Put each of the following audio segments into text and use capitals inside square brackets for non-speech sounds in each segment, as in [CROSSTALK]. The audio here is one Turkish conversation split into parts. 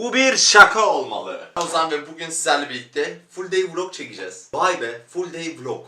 Bu bir şaka olmalı. Ozan ve bugün sizlerle birlikte full day vlog çekeceğiz. Vay be full day vlog.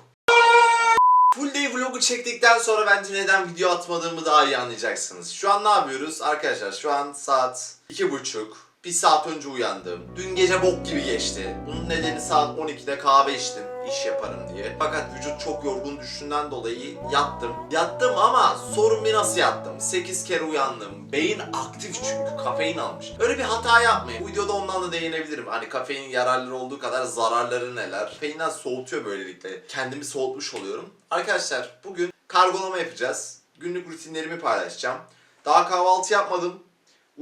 Full day vlogu çektikten sonra bence neden video atmadığımı daha iyi anlayacaksınız. Şu an ne yapıyoruz? Arkadaşlar şu an saat iki buçuk. Bir saat önce uyandım. Dün gece bok gibi geçti. Bunun nedeni saat 12'de kahve içtim. İş yaparım diye. Fakat vücut çok yorgun düştüğünden dolayı yattım. Yattım ama sorun bir nasıl yattım? 8 kere uyandım. Beyin aktif çünkü kafein almış. Öyle bir hata yapmayın. Bu videoda ondan da değinebilirim. Hani kafeinin yararları olduğu kadar zararları neler? Kafeinden soğutuyor böylelikle. Kendimi soğutmuş oluyorum. Arkadaşlar bugün kargolama yapacağız. Günlük rutinlerimi paylaşacağım. Daha kahvaltı yapmadım.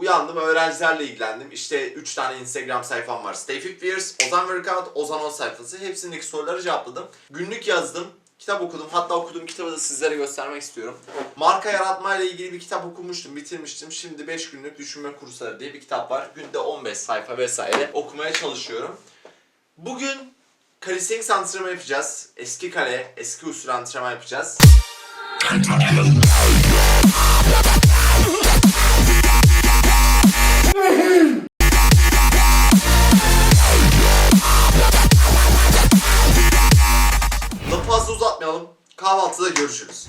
Uyandım, öğrencilerle ilgilendim. İşte 3 tane Instagram sayfam var. Stay Fit Viewers, Ozan Workout, Ozan 10 sayfası. Hepsindeki soruları cevapladım. Günlük yazdım. Kitap okudum. Hatta okuduğum kitabı da sizlere göstermek istiyorum. Marka yaratma ile ilgili bir kitap okumuştum, bitirmiştim. Şimdi 5 günlük düşünme kursları diye bir kitap var. Günde 15 sayfa vesaire okumaya çalışıyorum. Bugün calisthenics antrenman yapacağız. Eski kale, eski usul antrenman yapacağız. Görüşürüz.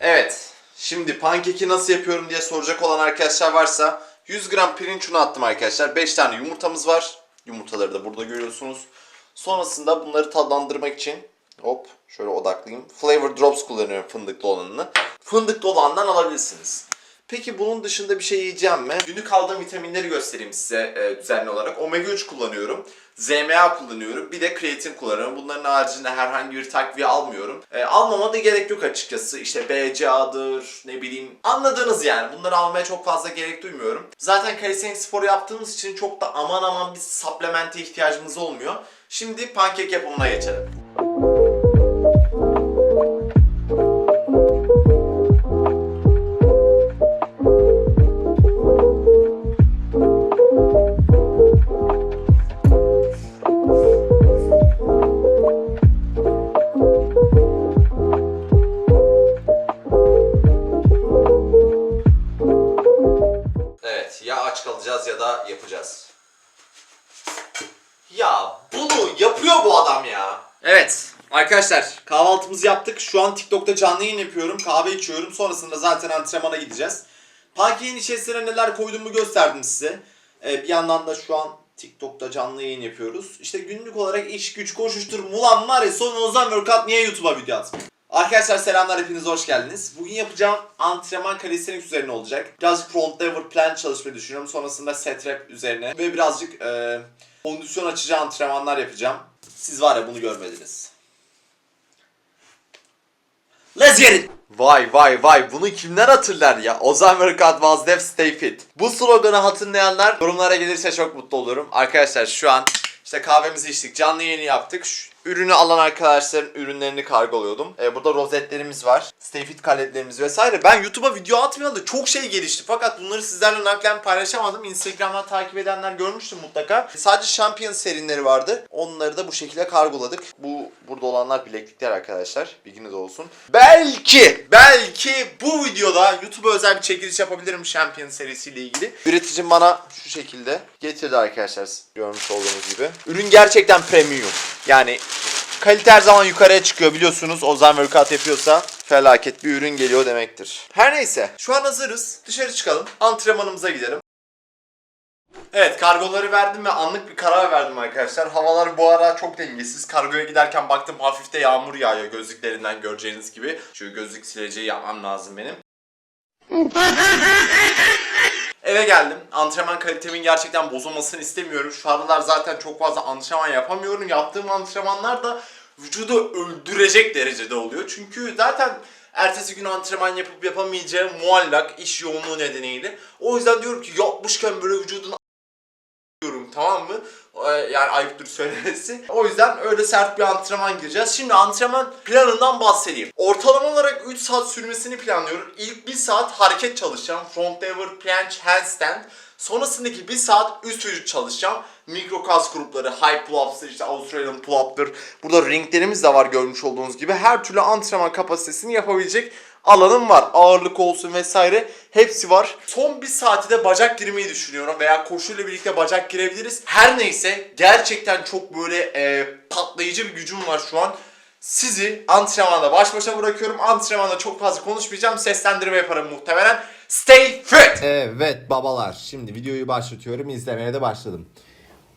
Evet. Şimdi pankeki nasıl yapıyorum diye soracak olan arkadaşlar varsa 100 gram pirinç unu attım arkadaşlar. 5 tane yumurtamız var. Yumurtaları da burada görüyorsunuz. Sonrasında bunları tadlandırmak için hop şöyle odaklayayım. Flavor drops kullanıyorum fındıklı olanını. Fındıklı olandan alabilirsiniz. Peki bunun dışında bir şey yiyeceğim mi? Günlük aldığım vitaminleri göstereyim size e, düzenli olarak. Omega 3 kullanıyorum. ZMA kullanıyorum. Bir de kreatin kullanıyorum. Bunların haricinde herhangi bir takviye almıyorum. E, almama da gerek yok açıkçası. İşte BCA'dır, ne bileyim. Anladınız yani. Bunları almaya çok fazla gerek duymuyorum. Zaten calisthenics sporu yaptığımız için çok da aman aman bir supplemente ihtiyacımız olmuyor. Şimdi pankek yapımına geçelim. Aç kalacağız ya da yapacağız. Ya bunu yapıyor bu adam ya. Evet arkadaşlar kahvaltımızı yaptık. Şu an TikTok'ta canlı yayın yapıyorum. Kahve içiyorum. Sonrasında zaten antrenmana gideceğiz. Pankeğin içerisine neler koyduğumu gösterdim size. Ee, bir yandan da şu an TikTok'ta canlı yayın yapıyoruz. İşte günlük olarak iş güç koşuştur. Ulan var ya son Ozan Workout niye YouTube'a video atmıyor? Arkadaşlar selamlar hepiniz hoş geldiniz. Bugün yapacağım antrenman calisthenics üzerine olacak. Birazcık front lever plank çalışmayı düşünüyorum. Sonrasında set rep üzerine ve birazcık e, kondisyon açıcı antrenmanlar yapacağım. Siz var ya bunu görmediniz. Let's get it! Vay vay vay bunu kimler hatırlar ya? Ozan Workout was deaf stay fit. Bu sloganı hatırlayanlar yorumlara gelirse çok mutlu olurum. Arkadaşlar şu an işte kahvemizi içtik, canlı yayını yaptık. Şu ürünü alan arkadaşların ürünlerini kargoluyordum. Ee, burada rozetlerimiz var. Stay fit kaletlerimiz vesaire. Ben YouTube'a video atmayalı çok şey gelişti. Fakat bunları sizlerle naklen paylaşamadım. Instagram'dan takip edenler görmüştür mutlaka. Sadece Champion serinleri vardı. Onları da bu şekilde kargoladık. Bu burada olanlar bileklikler arkadaşlar. Bilginiz olsun. Belki, belki bu videoda YouTube'a özel bir çekiliş yapabilirim Champion serisiyle ilgili. Üreticim bana şu şekilde getirdi arkadaşlar görmüş olduğunuz gibi. Ürün gerçekten premium. Yani kalite her zaman yukarıya çıkıyor biliyorsunuz. Ozan Workout yapıyorsa felaket bir ürün geliyor demektir. Her neyse şu an hazırız. Dışarı çıkalım. Antrenmanımıza gidelim. Evet kargoları verdim ve anlık bir karar verdim arkadaşlar. Havalar bu ara çok dengesiz. Kargoya giderken baktım hafifte yağmur yağıyor gözlüklerinden göreceğiniz gibi. Şu gözlük sileceği yapmam lazım benim. [LAUGHS] Eve geldim. Antrenman kalitemin gerçekten bozulmasını istemiyorum. Şu aralar zaten çok fazla antrenman yapamıyorum. Yaptığım antrenmanlar da vücudu öldürecek derecede oluyor. Çünkü zaten ertesi gün antrenman yapıp yapamayacağım muallak iş yoğunluğu nedeniyle. O yüzden diyorum ki yapmışken böyle vücudun diyorum tamam mı? Ee, Yani ayıptır söylemesi. O yüzden öyle sert bir antrenman gireceğiz. Şimdi antrenman planından bahsedeyim. Ortalama olarak 3 saat sürmesini planlıyorum. İlk 1 saat hareket çalışacağım. Front lever, planche, handstand. Sonrasındaki 1 saat üst vücut çalışacağım. Mikro kas grupları, high pull-ups'tır, işte Australian pull-up'tır. Burada ringlerimiz de var görmüş olduğunuz gibi. Her türlü antrenman kapasitesini yapabilecek alanım var. Ağırlık olsun vesaire hepsi var. Son bir saati de bacak girmeyi düşünüyorum veya koşuyla birlikte bacak girebiliriz. Her neyse gerçekten çok böyle e, patlayıcı bir gücüm var şu an. Sizi antrenmanda baş başa bırakıyorum. Antrenmanda çok fazla konuşmayacağım. Seslendirme yaparım muhtemelen. Stay fit! Evet babalar şimdi videoyu başlatıyorum izlemeye de başladım.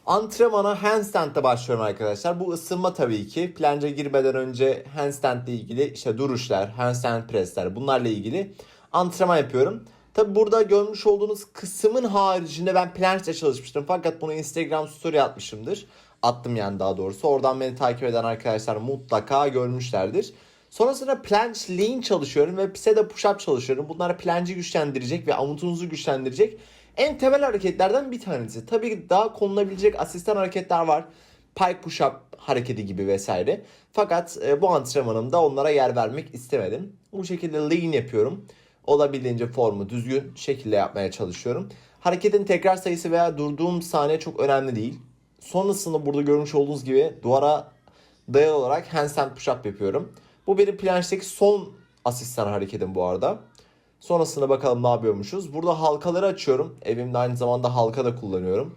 Antrenmana handstand'le başlıyorum arkadaşlar. Bu ısınma tabii ki. Planca girmeden önce handstand ile ilgili işte duruşlar, handstand pressler bunlarla ilgili antrenman yapıyorum. Tabi burada görmüş olduğunuz kısmın haricinde ben plançla çalışmıştım. Fakat bunu Instagram story atmışımdır. Attım yani daha doğrusu. Oradan beni takip eden arkadaşlar mutlaka görmüşlerdir. Sonrasında planche lean çalışıyorum ve pise de push up çalışıyorum. Bunlar planchi güçlendirecek ve amutunuzu güçlendirecek en temel hareketlerden bir tanesi. Tabii ki daha konulabilecek asistan hareketler var. Pike push up hareketi gibi vesaire. Fakat e, bu antrenmanımda onlara yer vermek istemedim. Bu şekilde lean yapıyorum. Olabildiğince formu düzgün şekilde yapmaya çalışıyorum. Hareketin tekrar sayısı veya durduğum saniye çok önemli değil. Sonrasında burada görmüş olduğunuz gibi duvara dayalı olarak handstand push-up yapıyorum. Bu benim plançtaki son asistan hareketim bu arada. Sonrasında bakalım ne yapıyormuşuz. Burada halkaları açıyorum. Evimde aynı zamanda halka da kullanıyorum.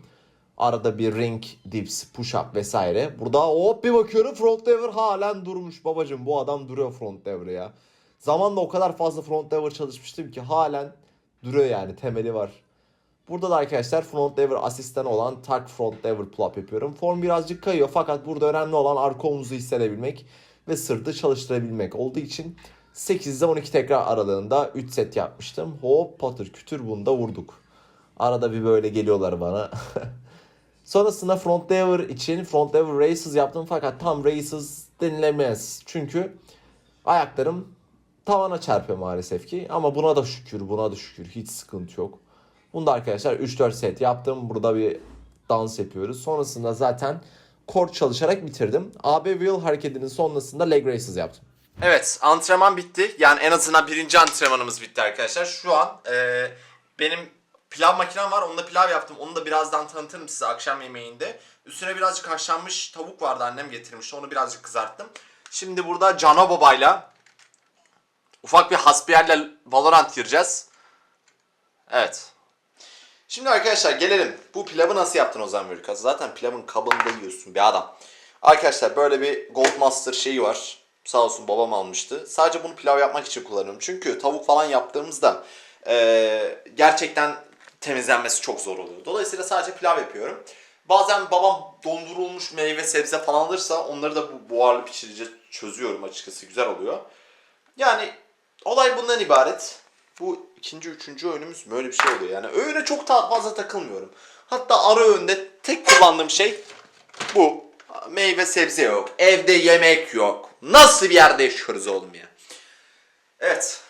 Arada bir ring dips, push-up vesaire. Burada hop bir bakıyorum front lever halen durmuş babacım. Bu adam duruyor front lever'ı ya. Zamanla o kadar fazla front lever çalışmıştım ki halen duruyor yani temeli var. Burada da arkadaşlar front lever asistan olan tak front lever pull-up yapıyorum. Form birazcık kayıyor fakat burada önemli olan arka omuzu hissedebilmek ve sırtı çalıştırabilmek olduğu için 8'de 12 tekrar aralığında 3 set yapmıştım. Hop patır kütür bunu da vurduk. Arada bir böyle geliyorlar bana. [LAUGHS] Sonrasında front lever için front lever raises yaptım fakat tam raises denilemez. Çünkü ayaklarım tavana çarpıyor maalesef ki. Ama buna da şükür buna da şükür hiç sıkıntı yok. Bunda arkadaşlar 3-4 set yaptım. Burada bir dans yapıyoruz. Sonrasında zaten core çalışarak bitirdim. AB wheel hareketinin sonrasında leg raises yaptım. Evet antrenman bitti. Yani en azından birinci antrenmanımız bitti arkadaşlar. Şu an e, benim pilav makinem var. Onunla pilav yaptım. Onu da birazdan tanıtırım size akşam yemeğinde. Üstüne birazcık haşlanmış tavuk vardı annem getirmişti. Onu birazcık kızarttım. Şimdi burada Cano Baba'yla ufak bir hasbiyerle Valorant gireceğiz. Evet. Şimdi arkadaşlar gelelim. Bu pilavı nasıl yaptın Ozan Börükaz? Zaten pilavın kabını da yiyorsun bir adam. Arkadaşlar böyle bir Goldmaster şeyi var. Sağ olsun babam almıştı. Sadece bunu pilav yapmak için kullanıyorum. Çünkü tavuk falan yaptığımızda eee, gerçekten temizlenmesi çok zor oluyor. Dolayısıyla sadece pilav yapıyorum. Bazen babam dondurulmuş meyve sebze falan alırsa onları da bu buharlı pişirici çözüyorum açıkçası. Güzel oluyor. Yani olay bundan ibaret. Bu ikinci, üçüncü öğünümüz böyle bir şey oluyor. Yani öğüne çok ta- fazla takılmıyorum. Hatta ara öğünde tek kullandığım şey bu. Meyve sebze yok. Evde yemek yok. Nasıl bir yerde yaşıyoruz oğlum ya? Evet.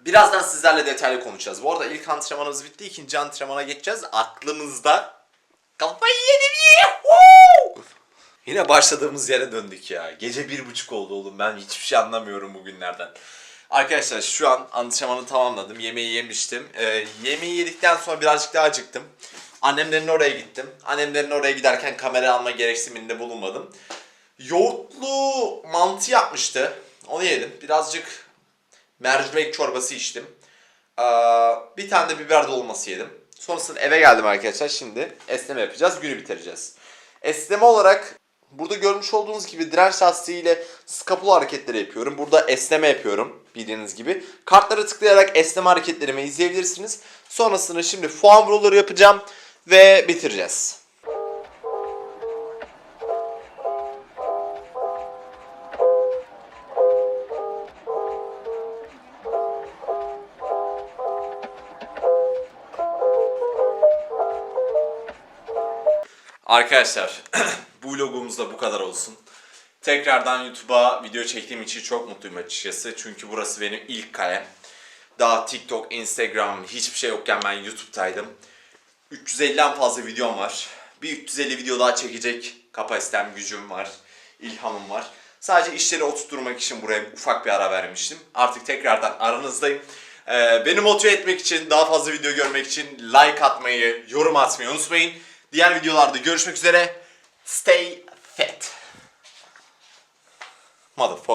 Birazdan sizlerle detaylı konuşacağız. Bu arada ilk antrenmanımız bitti. ikinci antrenmana geçeceğiz. Aklımızda kafayı yedim Yuhuu! Yine başladığımız yere döndük ya. Gece bir buçuk oldu oğlum. Ben hiçbir şey anlamıyorum bugünlerden. Arkadaşlar şu an antrenmanı tamamladım. Yemeği yemiştim. Ee, yemeği yedikten sonra birazcık daha acıktım. Annemlerin oraya gittim. Annemlerin oraya giderken kamera alma gereksiniminde bulunmadım. Yoğurtlu mantı yapmıştı. Onu yedim. Birazcık mercimek çorbası içtim. Ee, bir tane de biber dolması yedim. Sonrasında eve geldim arkadaşlar. Şimdi esneme yapacağız. Günü bitireceğiz. Esneme olarak burada görmüş olduğunuz gibi direnç lastiği ile skapula hareketleri yapıyorum. Burada esneme yapıyorum bildiğiniz gibi. Kartlara tıklayarak esneme hareketlerimi izleyebilirsiniz. Sonrasında şimdi foam roller yapacağım ve bitireceğiz. Arkadaşlar [CLEARS THROAT] bu vlogumuz da bu kadar olsun. Tekrardan YouTube'a video çektiğim için çok mutluyum açıkçası. Çünkü burası benim ilk kalem. Daha TikTok, Instagram hiçbir şey yokken ben YouTube'daydım. 350'den fazla videom var. Bir 350 video daha çekecek kapasitem, gücüm var, ilhamım var. Sadece işleri oturtturmak için buraya ufak bir ara vermiştim. Artık tekrardan aranızdayım. Ee, beni motive etmek için, daha fazla video görmek için like atmayı, yorum atmayı unutmayın. Diğer videolarda görüşmek üzere. Stay fit. Motherfucker.